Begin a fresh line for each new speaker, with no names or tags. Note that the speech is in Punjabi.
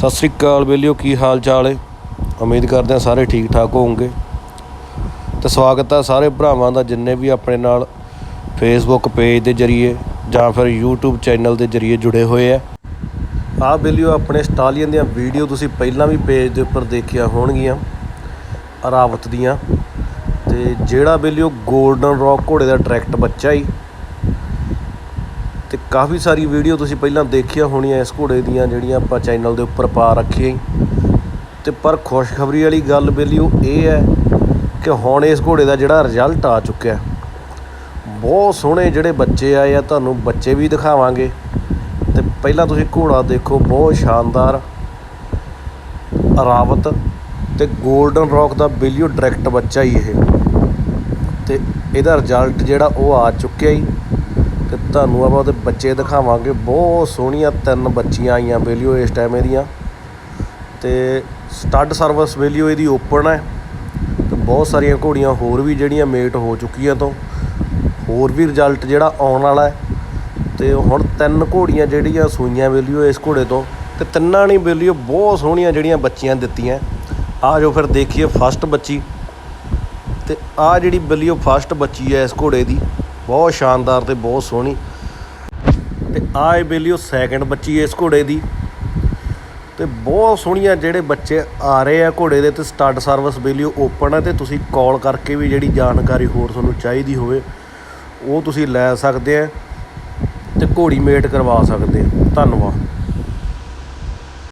ਸਤਿ ਸ੍ਰੀ ਅਕਾਲ ਬੇਲਿਓ, ਕੀ ਹਾਲ ਚਾਲ ਹੈ ਉਮੀਦ ਕਰਦੇ ਹਾਂ ਸਾਰੇ ਠੀਕ ਠਾਕ ਹੋਵੋਗੇ। ਤੇ ਸਵਾਗਤ ਆ ਸਾਰੇ ਭਰਾਵਾਂ ਦਾ ਜਿੰਨੇ ਵੀ ਆਪਣੇ ਨਾਲ ਫੇਸਬੁੱਕ ਪੇਜ ਦੇ ਜਰੀਏ ਜਾਂ ਫਿਰ YouTube ਚੈਨਲ ਦੇ ਜਰੀਏ ਜੁੜੇ ਹੋਏ ਆ। ਆਹ ਬੇਲਿਓ, ਆਪਣੇ ਸਟਾਲੀਅਨ ਦੀਆਂ ਵੀਡੀਓ ਤੁਸੀਂ ਪਹਿਲਾਂ ਵੀ ਪੇਜ ਦੇ ਉੱਪਰ ਦੇਖੀਆਂ ਹੋਣਗੀਆਂ, ਅਰਾਵਤ ਦੀਆਂ। ਤੇ ਜਿਹੜਾ ਬੇਲਿਓ 골ਡਨ ਰੌਕ ਘੋੜੇ ਦਾ ਡਾਇਰੈਕਟ ਬੱਚਾ ਹੀ ਤੇ ਕਾਫੀ ਸਾਰੀ ਵੀਡੀਓ ਤੁਸੀਂ ਪਹਿਲਾਂ ਦੇਖੀਆਂ ਹੋਣੀਆਂ ਇਸ ਘੋੜੇ ਦੀਆਂ, ਜਿਹੜੀਆਂ ਆਪਾਂ ਚੈਨਲ ਦੇ ਉੱਪਰ ਪਾ ਰੱਖੀਆਂ ਸੀ। ਤੇ ਪਰ ਖੁਸ਼ਖਬਰੀ ਵਾਲੀ ਗੱਲ ਬੇਲੀਓ ਇਹ ਹੈ ਕਿ ਹੁਣ ਇਸ ਘੋੜੇ ਦਾ ਜਿਹੜਾ ਰਿਜ਼ਲਟ ਆ ਚੁੱਕਿਆ ਬਹੁਤ ਸੋਹਣੇ ਜਿਹੜੇ ਬੱਚੇ ਆਏ ਆ, ਤੁਹਾਨੂੰ ਬੱਚੇ ਵੀ ਦਿਖਾਵਾਂਗੇ। ਤੇ ਪਹਿਲਾਂ ਤੁਸੀਂ ਘੋੜਾ ਦੇਖੋ, ਬਹੁਤ ਸ਼ਾਨਦਾਰ। ਰਾਵਤ ਤੇ 골ਡਨ ਰੌਕ ਦਾ ਬੇਲੀਓ ਡਾਇਰੈਕਟ ਬੱਚਾ ਹੀ ਇਹ। ਤੇ ਇਹਦਾ ਰਿਜ਼ਲਟ ਜਿਹੜਾ ਉਹ ਆ ਚੁੱਕਿਆ ਹੀ। ਤੇ ਤੁਹਾਨੂੰ ਆਪਾਂ ਉਹਦੇ ਬੱਚੇ ਦਿਖਾਵਾਂਗੇ। ਬਹੁਤ ਸੋਹਣੀਆਂ ਤਿੰਨ ਬੱਚੀਆਂ ਆਈਆਂ ਬੇਲੀਓ ਇਸ ਟਾਈਮ ਇਹਦੀਆਂ। ਤੇ ਸਟੱਡ ਸਰਵਿਸ ਵੈਲਿਊ ਇਹਦੀ ਓਪਨ ਹੈ। ਤੇ ਬਹੁਤ ਸਾਰੀਆਂ ਘੋੜੀਆਂ ਹੋਰ ਵੀ ਜਿਹੜੀਆਂ ਮੇਟ ਹੋ ਚੁੱਕੀਆਂ ਤੋਂ। ਹੋਰ ਵੀ ਰਿਜ਼ਲਟ ਜਿਹੜਾ ਆਉਣ ਵਾਲਾ ਹੈ। ਤੇ ਹੁਣ ਤਿੰਨ ਘੋੜੀਆਂ ਜਿਹੜੀਆਂ ਸੂਈਆਂ ਵੈਲਿਊ ਇਸ ਘੋੜੇ ਤੋਂ। ਤੇ ਤਿੰਨਾਂ ਨੇ ਵੈਲਿਊ ਬਹੁਤ ਸੋਹਣੀਆਂ ਜਿਹੜੀਆਂ ਬੱਚੀਆਂ ਦਿੱਤੀਆਂ। ਆ ਜੋ ਫਿਰ ਦੇਖੀਏ ਫਸਟ ਬੱਚੀ। ਤੇ ਆ ਜਿਹੜੀ ਵੈਲਿਊ ਫਸਟ ਬੱਚੀ ਹੈ ਇਸ ਘੋੜੇ ਦੀ। ਬਹੁਤ ਸ਼ਾਨਦਾਰ ਤੇ ਬਹੁਤ ਸੋਹਣੀ। ਤੇ ਆਏ ਇਹ ਸੈਕਿੰਡ ਬੱਚੀ ਇਸ ਘੋੜੇ ਦੀ। ਤੇ ਬਹੁਤ ਸੋਹਣੀਆਂ ਜਿਹੜੇ ਬੱਚੇ ਆ ਰਹੇ ਆ ਘੋੜੇ ਦੇ ਤੇ ਸਟੱਡ ਸਰਵਿਸ ਵੈਲਿਊ ਓਪਨ ਹੈ ਤੇ ਤੁਸੀਂ ਕਾਲ ਕਰਕੇ ਵੀ ਜਿਹੜੀ ਜਾਣਕਾਰੀ ਹੋਰ ਤੁਹਾਨੂੰ ਚਾਹੀਦੀ ਹੋਵੇ, ਉਹ ਤੁਸੀਂ ਲੈ ਸਕਦੇ ਆ ਤੇ ਘੋੜੀ ਮੇਟ ਕਰਵਾ ਸਕਦੇ ਆ। ਧੰਨਵਾਦ।